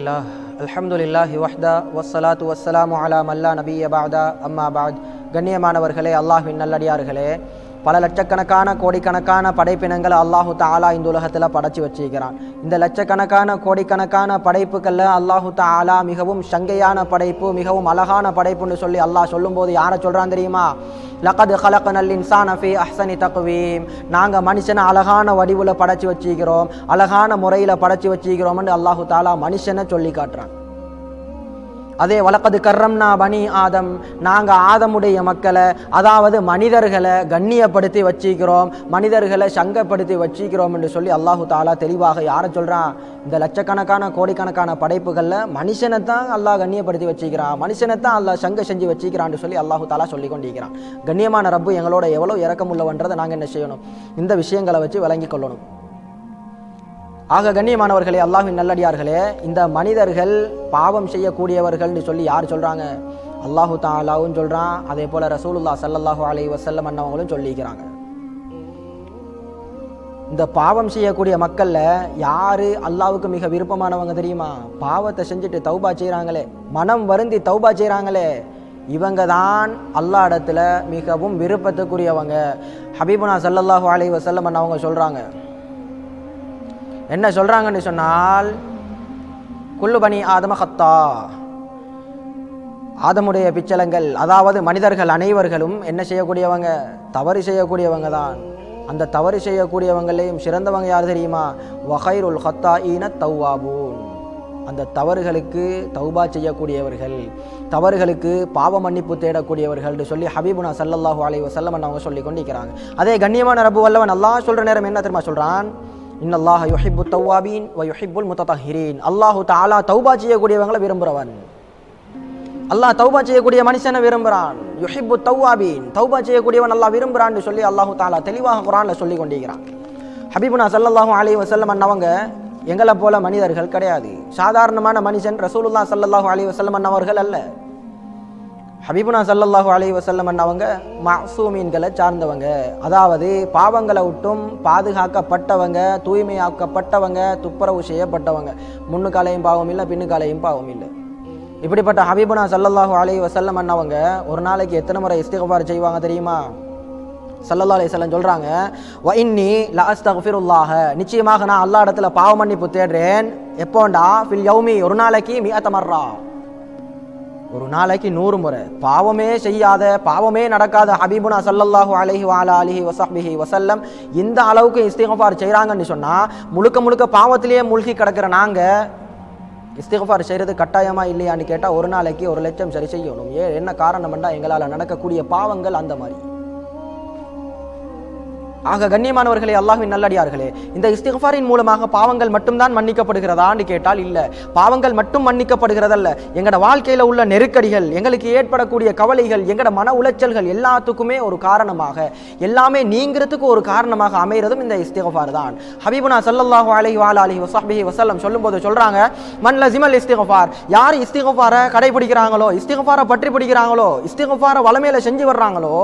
الحمد لله الحمد لله وحده والصلاة والسلام على من لا نبي بعد أما بعد கண்ணியமானவர்களே அல்லாஹ்வின் நல்லடியார்களே பல லட்சக்கணக்கான கோடிக்கணக்கான படைப்பினங்களை அல்லாஹு தாலா இந்த உலகத்தில் படைச்சி வச்சிருக்கிறான். இந்த லட்சக்கணக்கான கோடிக்கணக்கான படைப்புகளில் அல்லாஹு தாலா மிகவும் சங்கையான படைப்பு மிகவும் அழகான படைப்புன்னு சொல்லி அல்லாஹ் சொல்லும்போது யாரை சொல்கிறான் தெரியுமா? லகது ஹலகனல் இன்சான ஃபி அஹ்சனி தக்குவீம் நாங்கள் மனுஷனை அழகான வடிவில் படைச்சி வச்சிக்கிறோம் அழகான முறையில் படைச்சி வச்சிக்கிறோம்னு அல்லாஹு தாலா மனுஷனை சொல்லி காட்டுறான். அதே வழக்கது கர்ரம்னா பனி ஆதம். நாங்கள் ஆதமுடைய மக்களை அதாவது மனிதர்களை கண்ணியப்படுத்தி வச்சிக்கிறோம் மனிதர்களை சங்கப்படுத்தி வச்சிக்கிறோம் என்று சொல்லி அல்லாஹு தாலா தெளிவாக யாரை சொல்கிறான் இந்த லட்சக்கணக்கான கோடிக்கணக்கான படைப்புகளில் மனுஷனை தான் அல்லாஹ் கண்ணியப்படுத்தி வச்சிக்கிறான் மனுஷனை தான் அல்லாஹ் சங்க செஞ்சு வச்சிக்கிறான்னு சொல்லி அல்லாஹு தாலா சொல்லி கொண்டிருக்கிறான் கண்ணியமான ரப்பு எங்களோட எவ்வளோ இறக்கமுள்ளவன்றதை நாங்கள் என்ன செய்யணும்? இந்த விஷயங்களை வச்சு விளங்கி கொள்ளணும். ஆக கண்ணியமானவர்களே அல்லாஹின் நல்லடியார்களே இந்த மனிதர்கள் பாவம் செய்யக்கூடியவர்கள்னு சொல்லி யார் சொல்கிறாங்க அல்லாஹு தாலாவும் சொல்கிறான் அதே போல் ரசூலுல்லா சல்லாஹூ அலி வசல்லம் அண்ணவங்களும் சொல்லிக்கிறாங்க. இந்த பாவம் செய்யக்கூடிய மக்களில் யார் அல்லாவுக்கு மிக விருப்பமானவங்க தெரியுமா? பாவத்தை செஞ்சுட்டு தௌபா செய்கிறாங்களே மனம் வருந்தி தௌபா செய்கிறாங்களே இவங்க தான் அல்லா இடத்துல மிகவும் விருப்பத்துக்குரியவங்க. ஹபீபுனா சல்லல்லாஹு அலி வசல்லம் அண்ணவங்க சொல்கிறாங்க என்ன சொல்கிறாங்கன்னு சொன்னால் குல்லு பனி ஆதம ஹத்தா ஆதமுடைய பிச்சலங்கள் அதாவது மனிதர்கள் அனைவர்களும் என்ன செய்யக்கூடியவங்க? தவறு செய்யக்கூடியவங்க தான். அந்த தவறு செய்யக்கூடியவங்களையும் சிறந்தவங்க யார் தெரியுமா? வகைருல் ஹத்தா ஈன தௌவாபூன். அந்த தவறுகளுக்கு தௌபா செய்யக்கூடியவர்கள் தவறுகளுக்கு பாவ மன்னிப்பு தேடக்கூடியவர்கள் சொல்லி ஹபீபுனா சல்லல்லாஹு அலைஹி செல்லமன் அவங்க சொல்லி கொண்டிருக்கிறாங்க. அதே கண்ணியமான ரபு வல்லவன் அல்லாஹ் சொல்கிற நேரம் என்ன தெரியுமா சொல்கிறான் இன்னல்லாஹ் யுஹிப்பு தௌவாபீன் வ யுஹிப்புல் முத்தஹிரீன் அல்லாஹு தாலா தௌபா செய்யக்கூடியவங்களை விரும்புகிறவன் அல்லாஹ் தௌபா செய்யக்கூடிய மனுஷனை விரும்புகிறான் யுஹிப்பு தௌவாபீன் தௌபா செய்யக்கூடியவன் அல்லாஹ் விரும்புகிறான்னு சொல்லி அல்லாஹு தாலா தெளிவாக குரானில் சொல்லி கொண்டிருக்கிறான் ஹபீபுனா சல்லாஹூ அலி வசல்லம் அண்ணவங்க எங்களை போல மனிதர்கள் கிடையாது. சாதாரணமான மனுஷன் ரசூலுல்லா சல்லாஹூ அலி வசல்லம் அண்ணவர்கள் அல்ல. ஹபீபுனா சல்லல்லாஹு அலி வசல்லம் அண்ணவங்க மசூமீன்களை சார்ந்தவங்க. அதாவது பாவங்களை விட்டும் பாதுகாக்கப்பட்டவங்க தூய்மையாக்கப்பட்டவங்க துப்புரவு செய்யப்பட்டவங்க. முன்னுக்காலையும் பாவம் இல்லை பின்னுக்காலையும் பாவம் இல்லை. இப்படிப்பட்ட ஹபீபுனா சல்லல்லாஹு அலி வசல்லம் அண்ணவங்க ஒரு நாளைக்கு எத்தனை முறை இஸ்திகபார் செய்வாங்க தெரியுமா? சல்லல்லா அலையம் சொல்கிறாங்க வ இன்னி ல நிச்சயமாக நான் அல்லா இடத்துல பாவ மன்னிப்பு தேடுறேன். எப்போண்டா? ஃபில் யௌமி ஒரு நாளைக்கு மியத்தமர்றா ஒரு நாளைக்கு நூறு முறை. பாவமே செய்யாத பாவமே நடக்காத ஹபீபுனா சல்லல்லாஹு அலஹி வாலா அலிஹி வசஹ்பிஹி வசல்லம் இந்த அளவுக்கு இஸ்திகஃபார் செய்கிறாங்கன்னு சொன்னால் முழுக்க முழுக்க பாவத்திலேயே மூழ்கி கிடக்கிற நாங்கள் இஸ்திகஃபார் செய்கிறது கட்டாயமா இல்லையான்னு கேட்டால் ஒரு நாளைக்கு ஒரு லட்சம் சரி செய்யணும். ஏன்? என்ன காரணம்னா எங்களால் நடக்கக்கூடிய பாவங்கள் அந்த மாதிரி. ஆக கண்ணியமானவர்களே அல்லாஹ்வின் நல்லடியார்களே இந்த இஸ்திகஃபாரின் மூலமாக பாவங்கள் மட்டும்தான் மன்னிக்கப்படுகிறதான்னு கேட்டால் இல்லை. பாவங்கள் மட்டும் மன்னிக்கப்படுகிறதல்ல. எங்களோட வாழ்க்கையில் உள்ள நெருக்கடிகள் எங்களுக்கு ஏற்படக்கூடிய கவலைகள் எங்களோட மன உளைச்சல்கள் எல்லாத்துக்குமே ஒரு காரணமாக எல்லாமே நீங்கிறதுக்கு ஒரு காரணமாக அமைகிறதும் இந்த இஸ்திகஃபார் தான். ஹபீபுனா சல்லல்லாஹு அலஹி வாலா அலி வசஹ்பிஹி வசல்லம் சொல்லும்போது சொல்றாங்க மன் லசிமல் இஸ்திகஃபார். யார் இஸ்திகஃபாரை கடைபிடிக்கிறாங்களோ இஸ்திகஃபாரை பற்றி பிடிக்கிறாங்களோ இஸ்திகஃபாரை வளமையில செஞ்சு வர்றாங்களோ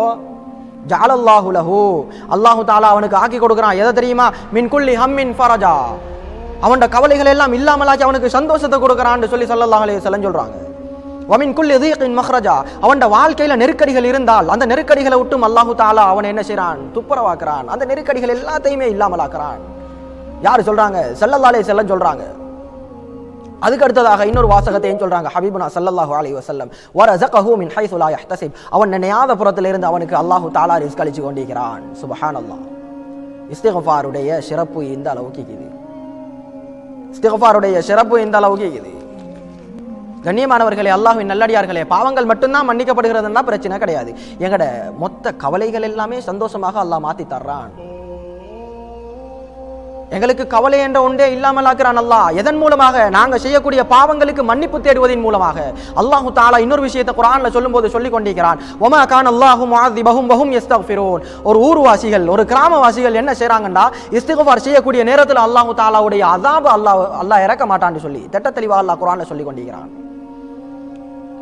ஜாலல்லாஹு லஹு. அல்லாஹு தாலா அவனுக்கு ஆக்கி கொடுக்குறான். எதை தெரியுமா? மின் குல்லி ஹம்மின் ஃபரஜா. அவனோட கவலைகள் எல்லாம் இல்லாமலாச்சு அவனுக்கு சந்தோஷத்தை கொடுக்குறான்னு சொல்லி சல்லல்லாஹு அலைஹி வஸல்லம் சொல்றாங்க. வமின் குல் தீகின் மஹ்ரஜா. அவனோட வாழ்க்கையில் நெருக்கடிகள் இருந்தால் அந்த நெருக்கடிகளை விட்டும் அல்லாஹு தாலா அவனை என்ன செய்கிறான் துப்புரவாக்குறான். அந்த நெருக்கடிகள் எல்லாத்தையுமே இல்லாமலாக்குறான். யார் சொல்கிறாங்க செல்லல்லாலே அலைஹி சொல்கிறாங்க அதுக்கு அடுத்ததாக இன்னொரு வாசகத்தையும் சொல்றாங்க? ஹபீபுனா சல்லல்லாஹு வசல்லம் வர ஜகஹூ மின் ஹைஸு லா யஹ்தஸிப். அவன் நினையாத புறத்திலிருந்து அவனுக்கு அல்லாஹு தாலா ரிஸ்க் அளிச்சு கொண்டிருக்கிறான். சுப்ஹானல்லாஹ். இஸ்திகஃபாருடைய சிறப்பு இந்த அளவுக்கு இது இஸ்திகஃபாருடைய சிறப்பு இந்த அளவுக்கு இது கண்ணியமானவர்களே அல்லாஹின் நல்லடியார்களே பாவங்கள் மட்டும்தான் மன்னிக்கப்படுகிறதுனா பிரச்சனை கிடையாது. எங்கட மொத்த கவலைகள் எல்லாமே சந்தோஷமாக அல்லாஹ் மாத்தி தர்றான். எங்களுக்கு கவலை என்ற ஒன்றே இல்லாமலாக்குறான் அல்லாஹ். எதன் மூலமாக? நாங்கள் செய்யக்கூடிய பாவங்களுக்கு மன்னிப்பு தேடுவதன் மூலமாக. அல்லாஹு தாலா இன்னொரு விஷயத்தை குரானில் சொல்லும்போது சொல்லிக் கொண்டிருக்கிறான். ஒமா கான் அல்லாஹு முஅதிபஹும் வஹும் யஸ்தக்ஃபிரூன். ஒரு ஊர்வாசிகள் ஒரு கிராமவாசிகள் என்ன செய்கிறாங்கன்னா இஸ்திக்ஃபார் செய்யக்கூடிய நேரத்தில் அல்லாஹு தாலாவுடைய அதாபு அல்லாஹ் அல்லாஹ் இறக்க மாட்டான்னு சொல்லி திட்ட தெளிவா அல்லாஹ் குரானில் சொல்லிக் கொண்டிருக்கிறான்.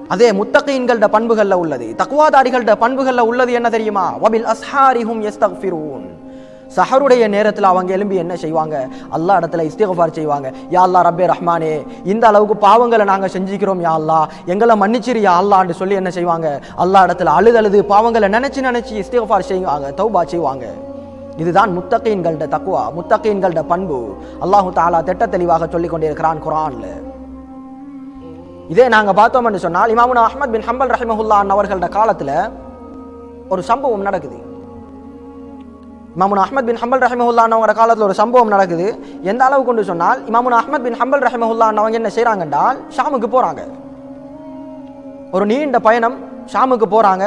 அதே முத்தகையின்கள பண்புகளில் உள்ளது. தக்குவாதாரிகளோட பண்புகளில் உள்ளது என்ன தெரியுமா? வபில் அஸ்ஹாரிஹும் யஸ்தக்ஃபிரூன். சஹருடைய நேரத்தில் அவங்க எலும்பி என்ன செய்வாங்க? அல்லா இடத்துல இஸ்திகபார் செய்வாங்க. யா அல்லா ரப்பே ரஹ்மானே இந்த அளவுக்கு பாவங்களை நாங்கள் செஞ்சுக்கிறோம் யா அல்லா எங்களை மன்னிச்சிரு யா அல்லான்னு சொல்லி என்ன செய்வாங்க? அல்லா இடத்துல அழுது அழுது பாவங்களை நினச்சி நினச்சி இஸ்திகபார் செய்வாங்க தௌபா செய்வாங்க. இதுதான் முத்தகீன்கள்ட தக்குவா முத்தகீன்கள்ட பண்பு. அல்லாஹு தாலா திட்ட தெளிவாக சொல்லிக் கொண்டிருக்கிறான் குரான்ல இதே நாங்கள் பார்த்தோம்னு சொன்னால் இமாமுன் அஹமத் பின் ஹம்பல் ரஹிமஹுல்லா அவர்களோட காலத்தில் ஒரு சம்பவம் நடக்குது. இமாமுன் அஹமத் பின் ஹம்பல் ரஹிமஹுல்லா காலத்தில் ஒரு சம்பவம் நடக்குது. எந்த அளவு கொண்டு சொன்னால் இமாமுன் அஹமத் பின் ஹம்பல் ரஹமஹுல்லானவங்க என்ன செய்கிறாங்க என்றால் ஷாமுக்கு போகிறாங்க ஒரு நீண்ட பயணம் ஷாமுக்கு போகிறாங்க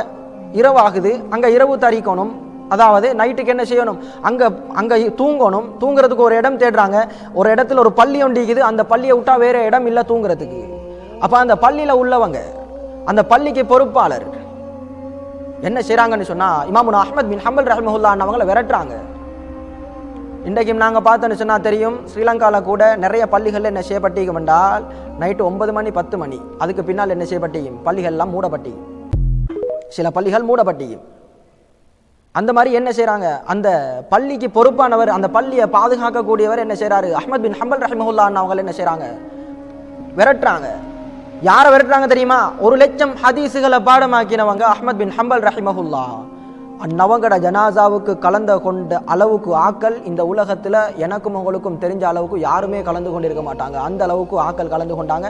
இரவு ஆகுது அங்கே இரவு தரிக்கணும். அதாவது நைட்டுக்கு என்ன செய்யணும்? அங்கே அங்கே தூங்கணும். தூங்குறதுக்கு ஒரு இடம் தேடுறாங்க. ஒரு இடத்துல ஒரு பள்ளி ஒண்டிக்குது அந்த பள்ளியை விட்டால் வேற இடம் இல்லை தூங்குறதுக்கு. அப்போ அந்த பள்ளியில் உள்ளவங்க அந்த பள்ளிக்கு பொறுப்பாளர் என்ன செய்கிறாங்கன்னு சொன்னால் இமாமுன் அஹமத் பின் ஹம்பல் ரஹ்மஹுல்லான்னு அவங்கள விரட்டுறாங்க. இன்றைக்கும் நாங்கள் பார்த்தோன்னு சொன்னால் தெரியும் ஸ்ரீலங்காவில் கூட நிறைய பள்ளிகளில் என்ன செய்யப்பட்டிருக்கும் என்றால் நைட்டு ஒன்பது மணி பத்து மணி அதுக்கு பின்னால் என்ன செய்யப்பட்டியும் பள்ளிகள்லாம் மூடப்பட்டியும் சில பள்ளிகள் மூடப்பட்டியும் அந்த மாதிரி என்ன செய்கிறாங்க அந்த பள்ளிக்கு பொறுப்பானவர் அந்த பள்ளியை பாதுகாக்கக்கூடியவர் என்ன செய்கிறாரு அஹ்மத் பின் ஹம்பல் ரஹ்மஹுல்லான்னு அவங்க என்ன செய்கிறாங்க விரட்டுறாங்க. யாரை விரட்டுறாங்க தெரியுமா? ஒரு லட்சம் ஹதீஸுகளை பாடமாக்கினவங்க அஹ்மத் பின் ஹம்பல் ரஹிமஹுல்லா. அந்நவங்கட ஜனாசாவுக்கு கலந்து கொண்ட அளவுக்கு ஆக்கள் இந்த உலகத்தில் எனக்கும் உங்களுக்கும் தெரிஞ்ச அளவுக்கு யாருமே கலந்து கொண்டிருக்க மாட்டாங்க. அந்த அளவுக்கு ஆக்கள் கலந்து கொண்டாங்க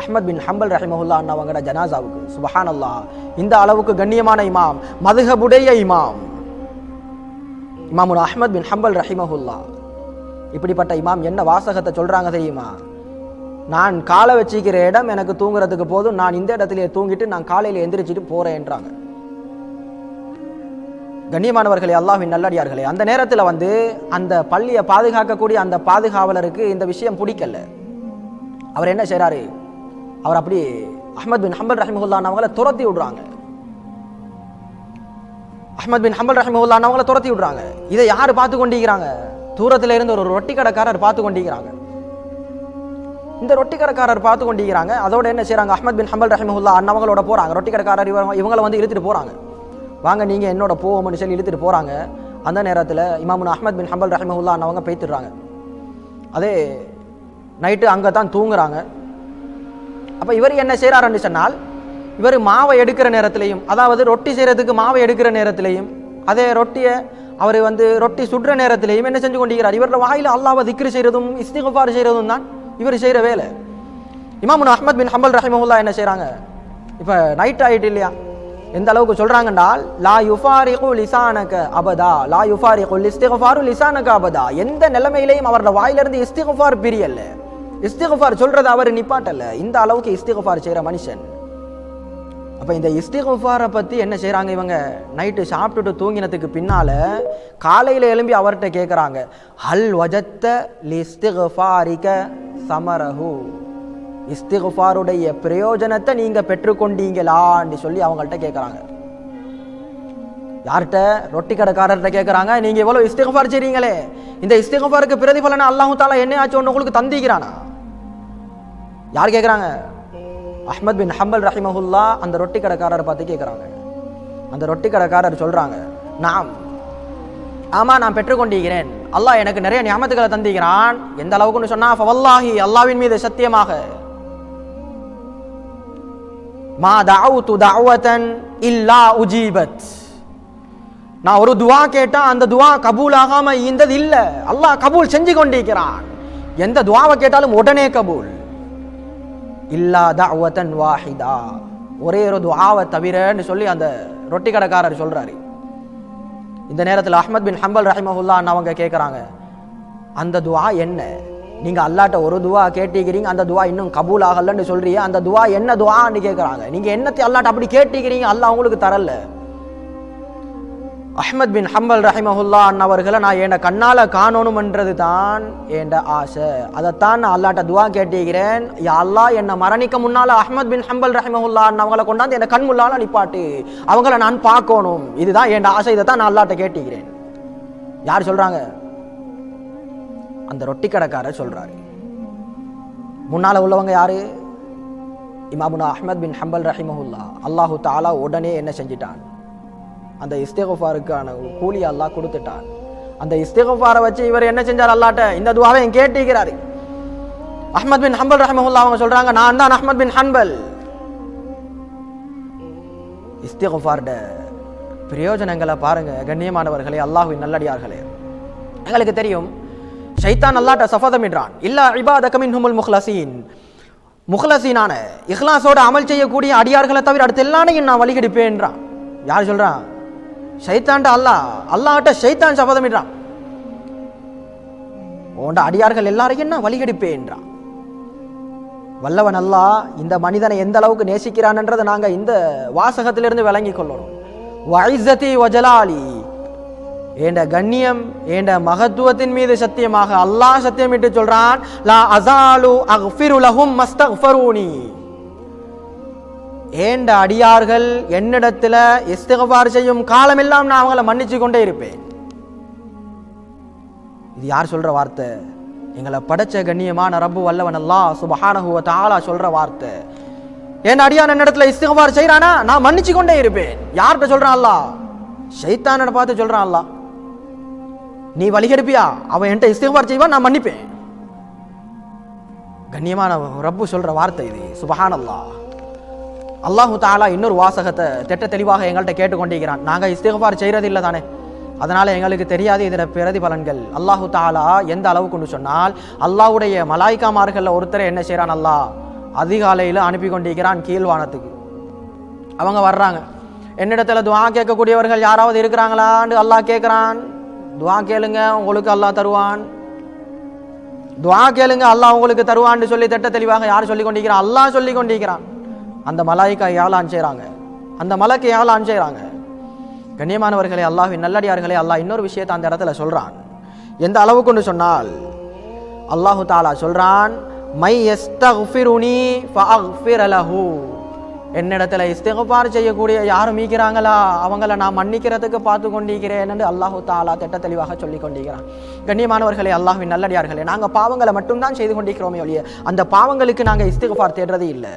அஹ்மத் பின் ஹம்பல் ரஹிமஹுல்லா அண்ணவங்கட ஜனாசாவுக்கு. சுபஹான் அல்லாஹ் இந்த அளவுக்கு கண்ணியமான இமாம் மதுகபுடைய இமாம். இமாமுன் அஹ்மத் பின் ஹம்பல் ரஹிமஹுல்லா. இப்படிப்பட்ட இமாம் என்ன வாசகத்தை சொல்கிறாங்க தெரியுமா? நான் காலை வச்சிக்கிற இடம் எனக்கு தூங்குறதுக்கு போதும். நான் இந்த இடத்துலயே தூங்கிட்டு நான் காலையில எந்திரிச்சிட்டு போறேன்றாங்க கண்ணியமானவர்களே அல்லாஹ்வின் நல்லடியார்களே அந்த நேரத்தில் வந்து அந்த பள்ளியை பாதுகாக்கக்கூடிய அந்த பாதுகாவலருக்கு இந்த விஷயம் பிடிக்கல. அவர் என்ன செய்றாரு? அவர் அப்படி அஹமத் பின் ஹம்பல் ரஹிமஹுல்லான் அவங்கள துரத்தி விடுறாங்க. அஹமத் பின் ஹம்பல் ரஹிமஹுல்லான் அவங்கள துரத்தி விடுறாங்க. இதை யார் பார்த்து கொண்டிருக்கிறாங்க தூரத்துல இருந்து ஒரு ரொட்டி கடைக்காரர் பார்த்து கொண்டிருக்கிறாங்க இந்த ரொட்டி கடைக்காரர் பார்த்து கொண்டிருக்கிறாங்க அதோட என்ன செய்கிறாங்க அஹமத் பின் ஹம்பல் ரஹிமஹுல்லா அண்ணவங்களோட போகிறாங்க ரொட்டி கடைக்காரர் இவங்க இவங்களை வந்து இழுத்துட்டு போகிறாங்க வாங்க நீங்கள் என்னோட போவோம்னு சொல்லி இழுத்துட்டு போகிறாங்க அந்த நேரத்தில் இமாமுன் அஹமத் பின் ஹம்பல் ரஹிமஹுல்லா அண்ணவங்க பேத்துடுறாங்க அதே நைட்டு அங்கே தான் தூங்குறாங்க. அப்போ இவர் என்ன செய்கிறாருன்னு சொன்னால் இவர் மாவை எடுக்கிற நேரத்திலையும் அதாவது ரொட்டி செய்கிறதுக்கு மாவை எடுக்கிற நேரத்திலையும் அதே ரொட்டியை அவர் வந்து ரொட்டி சுடுற நேரத்திலையும் என்ன செஞ்சு கொண்டிருக்கிறார்? இவரோட வாயில் அல்லாவை திக்ரு செய்கிறதும் இஸ்திகபார் செய்கிறதும் தான் இவர் செய்கிற வேலை. இமாமுன் அஹமத் பின் ஹம்பல் ரஹிமஹுல்லா என்ன செய்கிறாங்க இப்போ நைட் ஆகிட்டு இல்லையா? எந்த அளவுக்கு சொல்கிறாங்கன்றால் லா யுஃபாரிகு லிசானக அபதா. லா யுஃபாரிகு இஸ்திகஃபாரு லிசானக அபதா. எந்த நிலைமையிலையும் அவரோட வாயிலிருந்து இஸ்திகஃபார் பிரியல்ல. இஸ்திகஃபார் சொல்கிறது அவர் நிப்பாட்டல. இந்த அளவுக்கு இஸ்திகஃபார் செய்கிற மனுஷன். அப்போ இந்த இஸ்திகஃபாரை பற்றி என்ன செய்கிறாங்க இவங்க? நைட்டு சாப்பிட்டுட்டு தூங்கினதுக்கு பின்னால் காலையில் எழும்பி அவர்கிட்ட கேட்குறாங்க ஹல் வஜத்த லிஸ்திகஃபாரிக சமரஹு. இஸ்திகுஃபாருடைய பிரயோஜனத்தை நீங்கள் பெற்றுக்கொண்டீங்களான்னு சொல்லி அவங்கள்ட்ட கேட்குறாங்க யார்கிட்ட? ரொட்டி கடைக்காரர்கிட்ட கேட்குறாங்க நீங்கள் எவ்வளோ இஸ்திகஃபார் செய்றீங்களே. இந்த இஸ்திகஃபாருக்கு பிரதிபலனை அல்லாஹு தாலா என்ன ஆச்சு ஒன்று உங்களுக்கு தந்திக்கிறானா யார் கேட்குறாங்க அஹ்மத் பின் ஹம்பல் ரஹிமஹுல்லா அந்த ரொட்டி கடைக்காரர் பார்த்து கேட்குறாங்க அந்த ரொட்டி கடைக்காரர் சொல்கிறாங்க நாம் ஆமாம் நான் பெற்றுக்கொண்டிருக்கிறேன். அல்லாஹ் எனக்கு நிறைய ஞாபகத்துகளை தந்திக்கிறான் எந்த அளவுக்குன்னு சொன்னா ஃபவல்லாஹி அல்லாவின் மீது சத்தியமாக. மா தஅவுது தஅவதன் இல்லா உஜீபத். நான் ஒரு துவா கேட்டா அந்த துவா கபூல் ஆகாம இருந்தது இல்ல. அல்லாஹ் கபூல் செஞ்சு கொண்டிருக்கிறான். எந்த துவாவை கேட்டாலும் உடனே கபூல். இல்லா தஅவதன் வாஹிதா. ஒரே ஒரு துவாவை தவிரன்னு சொல்லி அந்த ரொட்டி கடைக்காரர் சொல்றாரு. இந்த நேரத்தில் அஹ்மத் பின் ஹம்பல் ரஹிமஹுல்லான்னு அவங்க கேட்குறாங்க அந்த துவா என்ன? நீங்கள் அல்லாட்ட ஒரு துவா கேட்டிக்கிறீங்க அந்த துவா இன்னும் கபூல் ஆகலன்னு சொல்கிறீங்க அந்த துவா என்ன துவான்னு கேட்குறாங்க நீங்கள் என்னத்தை அல்லாட்ட அப்படி கேட்டிக்கிறீங்க அல்லாஹ் உங்களுக்கு தரல. அஹ்மத் பின் ஹம்பல் ரஹிமஹுல்லா அண்ணவர்களை நான் என் கண்ணால் காணணும்ன்றது தான் என் ஆசை. அதைத்தான் நான் அல்லாட்ட துவா கேட்டிருக்கிறேன் அல்லாஹ் என்னை மரணிக்க முன்னால் அஹ்மத் பின் ஹம்பல் ரஹிமஹுல்லா அண்ணவங்களை கொண்டாந்து என் கண் முன்னால் நிப்பாட்டு. அவங்கள நான் பார்க்கணும். இதுதான் என் ஆசை. இதை தான் நான் அல்லாட்ட கேட்டுக்கிறேன் யார் சொல்கிறாங்க அந்த ரொட்டி கடைக்காரர் சொல்கிறாரு முன்னால் உள்ளவங்க யார்? இமாமுனா அஹ்மத் பின் ஹம்பல் ரஹிமஹுல்லா. அல்லாஹு தாலா உடனே என்ன செஞ்சிட்டான்? அந்த இஸ்தேகுஃபாருக்கான கூலி அல்லாஹ் கொடுத்துட்டான். அந்த இஸ்தேகஃபாரை வச்சு இவர் என்ன செஞ்சார் அல்லாட்ட? இந்த துவாவை கேட்டிருக்கிறாரு. அஹ்மத் பின் ஹம்பல் ரஹமஹுல்லா அவங்க சொல்றாங்க நான் தான் அஹ்மத் பின் ஹன்பல் இஸ்தேகஃபார்ட பிரயோஜனங்களை பாருங்க கண்ணியமானவர்களே அல்லாஹ்வின் நல்லடியார்களே. எங்களுக்கு தெரியும் ஷைத்தான் அல்லாட்ட சஃபதமிடுறான். இல்லா இபாதக மின்ஹுமுல் முஹ்லசீன். முஹ்லசீனான இஹ்லாஸோட அமல் செய்யக்கூடிய அடியார்களை தவிர அடுத்த எல்லாரையும் நான் வழிகெடுப்பேன்றான். யார் சொல்றான்? ஷைத்தான்ட்ட அல்லாஹ் அல்லாட்ட ஷைத்தான் சபதமிடுறான். உண்ட அடியார்கள் எல்லாரையும் நான் வழிகெடுப்பேன்றான். வல்லவன் அல்லாஹ் இந்த மனிதனை எந்த அளவுக்கு நேசிக்கிறான்ன்றதை நாங்க இந்த வாசகத்திலிருந்து விளங்கி கொள்ளணும். வைசதி வஜலாலி ஏண்ட கண்ணியம் ஏண்ட மகத்துவத்தின் மீது சத்தியமாக அல்லாஹ் சத்தியமிட்டு சொல்றான் லா அசாலு அஃபிருலஹும் மஸ்தஃபரூனி. ஏண்ட அடியார்கள் என்னிடத்துல இஸ்திகபார் செய்யும் காலமெல்லாம் நான் அவங்கள மன்னிச்சு கொண்டே இருப்பேன். இது யார் சொல்ற வார்த்தை? எங்களை படைச்ச கண்ணியமான ரப்பு வல்லவன் அல்லா சுபஹானஹு தாலா சொல்ற வார்த்தை. என் அடியான் என்னிடத்துல இஸ்திகபார் செய்கிறானா நான் மன்னிச்சு கொண்டே இருப்பேன். யார்கிட்ட சொல்றான் அல்லா ஷைத்தான பார்த்து சொல்றான் அல்லா நீ வழிகெடுப்பியா அவன் என்கிட்ட இஸ்திகபார் செய்வான் நான் மன்னிப்பேன். கண்ணியமான ரப்பு சொல்ற வார்த்தை இது. சுபஹானல்லாஹ். அல்லாஹு தாலா இன்னொரு வாசகத்தை திட்ட தெளிவாக எங்கள்கிட்ட கேட்டுக்கொண்டிருக்கிறான். நாங்கள் இஸ்திகபார் செய்கிறது இல்லை தானே? அதனால் எங்களுக்கு தெரியாது இதில் பிரதிபலன்கள். அல்லாஹு தாலா எந்த அளவுக்கு சொன்னால் அல்லாஹ்வுடைய மலாய்க்காமார்களில் ஒருத்தரை என்ன செய்கிறான் அல்லாஹ்? அதிகாலையில் அனுப்பி கொண்டிருக்கிறான் கீழ்வானத்துக்கு. அவங்க வர்றாங்க. என்னிடத்துல துவா கேட்கக்கூடியவர்கள் யாராவது இருக்கிறாங்களான்னு அல்லாஹ் கேட்குறான். துவா கேளுங்க உங்களுக்கு அல்லாஹ் தருவான். துவா கேளுங்க அல்லாஹ் உங்களுக்கு தருவான்னு சொல்லி திட்ட தெளிவாக யார் சொல்லி கொண்டிருக்கிறான் அல்லாஹ் சொல்லி கொண்டிருக்கிறான் அந்த மலாய்க்கா யாழான் செய்கிறாங்க அந்த மலைக்கு யாழான் செய்கிறாங்க கண்ணியமானவர்களே அல்லாஹின் நல்லடியார்களே அல்லாஹ் இன்னொரு விஷயத்தை அந்த இடத்துல சொல்கிறான் எந்த அளவுக்குன்னு சொன்னால் அல்லாஹு தாலா சொல்கிறான் மை எஸ்தஃபிருனி ஃபஅஃபிர என்னிடத்துல இஸ்திகபார் செய்யக்கூடிய யாரும் மீக்கிறாங்களா அவங்கள நான் மன்னிக்கிறதுக்கு பார்த்து கொண்டிருக்கிறேன் என்று அல்லாஹு தாலா திட்ட தெளிவாக சொல்லி கொண்டிருக்கிறான். கண்ணியமானவர்களே அல்லாஹ்வின் நல்லடியார்களே நாங்கள் பாவங்களை மட்டும்தான் செய்து கொண்டிருக்கிறோமே ஒழிய அந்த பாவங்களுக்கு நாங்கள் இஸ்திகபார் தேடுறதே இல்லை.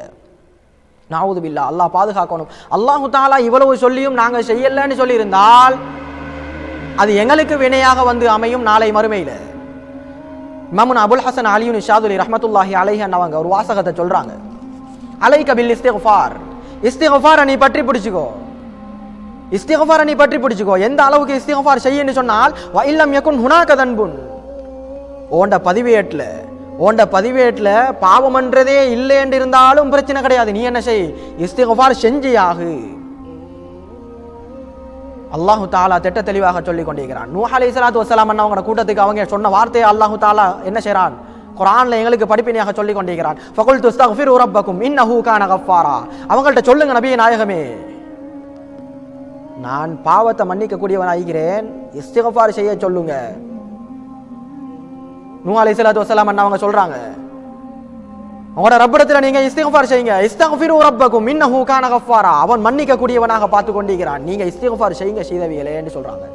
நாவுது பில்லா அல்லாஹ் பாதுகாக்கணும். அல்லாஹு தாலா இவ்வளவு சொல்லியும் நாங்கள் செய்யலன்னு சொல்லியிருந்தால் அது எங்களுக்கு வினையாக வந்து அமையும் நாளை மறுமையில். இமாமுன் அபுல் ஹசன் அலியுன் ஷாதுலி ரஹமத்துல்லாஹி அலைஹன் அவங்க ஒரு வாசகத்தை சொல்கிறாங்க அலை கபில் இஸ்திகஃபார் இஸ்திகஃபாரை நீ பற்றி பிடிச்சிக்கோ. இஸ்திகஃபாரை நீ பற்றி பிடிச்சிக்கோ. எந்த அளவுக்கு இஸ்திகஃபார் செய்யன்னு சொன்னால் வ இல்லம் யகுன் ஹுனாக தன்புன். ஓண்ட பதிவேட்டில் ஓண்ட பதிவேட்டில் பாவம்ன்றதே இல்லைன்னு இருந்தாலும் பிரச்சனை கிடையாது. நீ என்ன செய்? இஸ்திகஃபார் செஞ்சியாகு. அல்லாஹு தாலா திட்ட தெளிவாக சொல்லிக் கொண்டிருக்கிறான். நூஹ் அலி சலாத்து வசலாம் அவங்க கூட்டத்துக்கு அவங்க சொன்ன வார்த்தையை அல்லாஹு தாலா என்ன செய்கிறான் குரான்ல எங்களுக்கு படிப்பினையாக சொல்லிக் கொண்டிருக்கிறான். ஃபகுல் துஸ்தக்ஃபிரு உரப்பக்கும் இன்னஹு கான கஃபாரா அவங்கள்ட்ட சொல்லுங்க நபியே நாயகமே. நான் பாவத்தை மன்னிக்க கூடியவனாகிறேன் இஸ்திகஃபார் செய்ய சொல்லுங்க. நூ அலை சலாத்து வசலாம் அவங்க சொல்றாங்க? உங்களோட ரப்படத்தில் நீங்க இஸ்திகஃபார் செய்யுங்க. இஸ்தக்ஃபிரு ரப்பக்கும் இன்னஹு கான கஃபாரா அவன் மன்னிக்க கூடியவனாக பார்த்து கொண்டிருக்கிறான் நீங்க இஸ்திகஃபார் செய்யுங்க சீதவியலேன்னு சொல்றாங்க.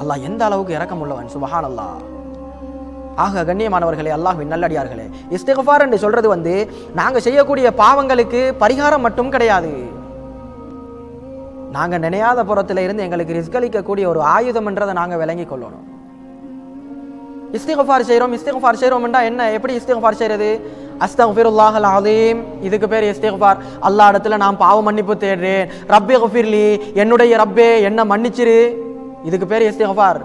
அல்லாஹ் எந்த அளவுக்கு இறக்கம் உள்ளவன்? சுபஹான் அல்லாஹ் ஆக கண்ணியமானவர்களே அல்லாஹ்வின் நல்லடியார்களே இஸ்திகஃபார் என்று சொல்றது வந்து நாங்க செய்யக்கூடிய பாவங்களுக்கு பரிகாரம் மட்டும் கிடையாது. நாங்கள் நினையாத புறத்தில் இருந்து எங்களுக்கு ரிஸ்களிக்கக்கூடிய ஒரு ஆயுதம் என்றதை நாங்க விளங்கிக் கொள்ளணும். இஸ்திகஃபார் செய்கிறோம் இஸ்திகஃபார் செய்கிறோம்டா என்ன? எப்படி இஸ்திகஃபார் செய்கிறது அஸ்தக்ஃபிருல்லாஹ் அல் அலீம் இதுக்கு பேர் இஸ்திகஃபார். அல்லாஹ் இடத்துல நான் பாவ மன்னிப்பு தேடுறேன். ரப்பே கஃபிர்லி என்னுடைய ரப்பே என்ன மன்னிச்சிரு. இதுக்கு பேர் இஸ்திகஃபார்.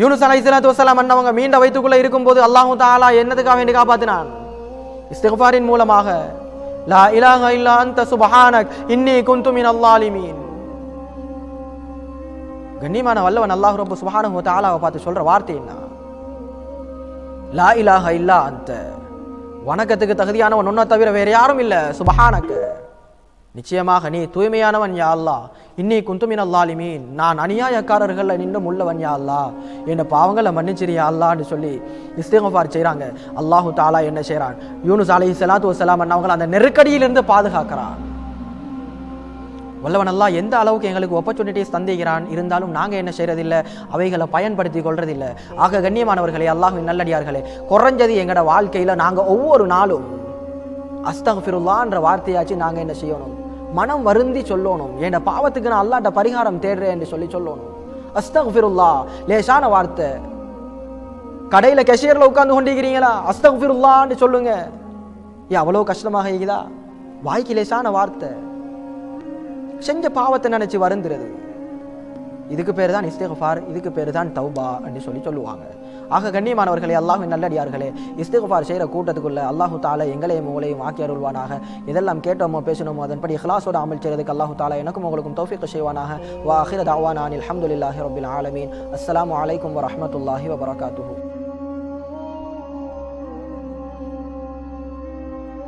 யூனுஸ் அலை இஸ்லாத்து வசலாம் அண்ணவங்க மீண்ட வயிற்றுக்குள்ளே இருக்கும்போது அல்லாஹு தாலா என்னதுக்காக வேண்டி காப்பாற்றினான் இஸ்திகஃபாரின் மூலமாக. லா இலாஹ இல்லா அந்த சுபஹானக் இன்னி குந்துமின் அல்லாலிமீன் கண்ணியமான வல்லவன் அல்லாஹ் ரொம்ப சுபானு தாலாவை பார்த்து சொல்ற வார்த்தை என்ன? லா இலாஹ இல்லா அந்த வணக்கத்துக்கு தகுதியானவன் ஒன்றை தவிர வேற யாரும் இல்லை. சுபஹானக்க. நிச்சயமாக நீ தூய்மையானவன் யா அல்லா இன்னி குந்துமின் அல்லாலிமீன் நான் அநியாயக்காரர்களில் நின்றும் உள்ளவன் யா அல்லா என்னை பாவங்களை மன்னிச்சிரியா அல்லான்னு சொல்லி இஸ்திகஃபார் செய்கிறாங்க அல்லாஹு தாலா என்ன செய்கிறான் யூனுஸ் அலைஹி சலாத்து வஸலாம் அவங்களை அந்த நெருக்கடியிலிருந்து பாதுகாக்கிறான். வல்லவனெல்லாம் எந்த அளவுக்கு எங்களுக்கு ஆப்பர்ச்சுனிட்டிஸ் தந்திக்கிறான் இருந்தாலும் நாங்கள் என்ன செய்கிறதில்லை அவைகளை பயன்படுத்தி கொள்றதில்லை. ஆக கண்ணியமானவர்களே அல்லாஹ்வின் நல்லடியார்களே குறைஞ்சது எங்களோட வாழ்க்கையில் நாங்கள் ஒவ்வொரு நாளும் அஸ்தகஃபிருல்லான்ற வார்த்தையாச்சு நாங்கள் என்ன செய்யணும்? மனம் வருந்தி சொல்லணும். என் பாவத்துக்கு நான் அல்லாட்ட பரிகாரம் தேடுறேன் என்று சொல்லி சொல்லணும். அஸ்தக்ஃபிருல்லா லேசான வார்த்தை. கடையில் கெஷியரில் உட்கார்ந்து கொண்டிருக்கிறீங்களா? அஸ்தக்ஃபிருல்லான்னு சொல்லுங்க. ஏன் அவ்வளோ கஷ்டமாக இருக்குதா? வாய்க்கு லேசான வார்த்தை. செஞ்ச பாவத்தை நினச்சி வருந்துறது. இதுக்கு பேர் தான் இஸ்திகஃபார் இதுக்கு பேர் தான் தௌபா அப்படின்னு சொல்லி சொல்லுவாங்க. ஆக கண்ணியமானவர்களே அல்லாஹ்வின் நல்லடியார்களே இஸ்திகஃபார் செய்கிற கூட்டத்துக்குள்ளே அல்லாஹு தாலா எங்களையும் உங்களையும் ஆக்கி அருள்வானாக. இதெல்லாம் கேட்டோமோ பேசணுமோ அதன்படி ஹிலாஸோட அமல் செய்யறதுக்கு அல்லாஹு தாலா எனக்கும் உங்களுக்கும் தௌஃபீக் செய்வானாக. வா அஹிர தாவானில் அஹமதுல்லாஹி ரபில் ஆலமீன். அஸ்லாம் வலைக்கம் வரமத்துல்லாஹி வபரகாத்துஹூ.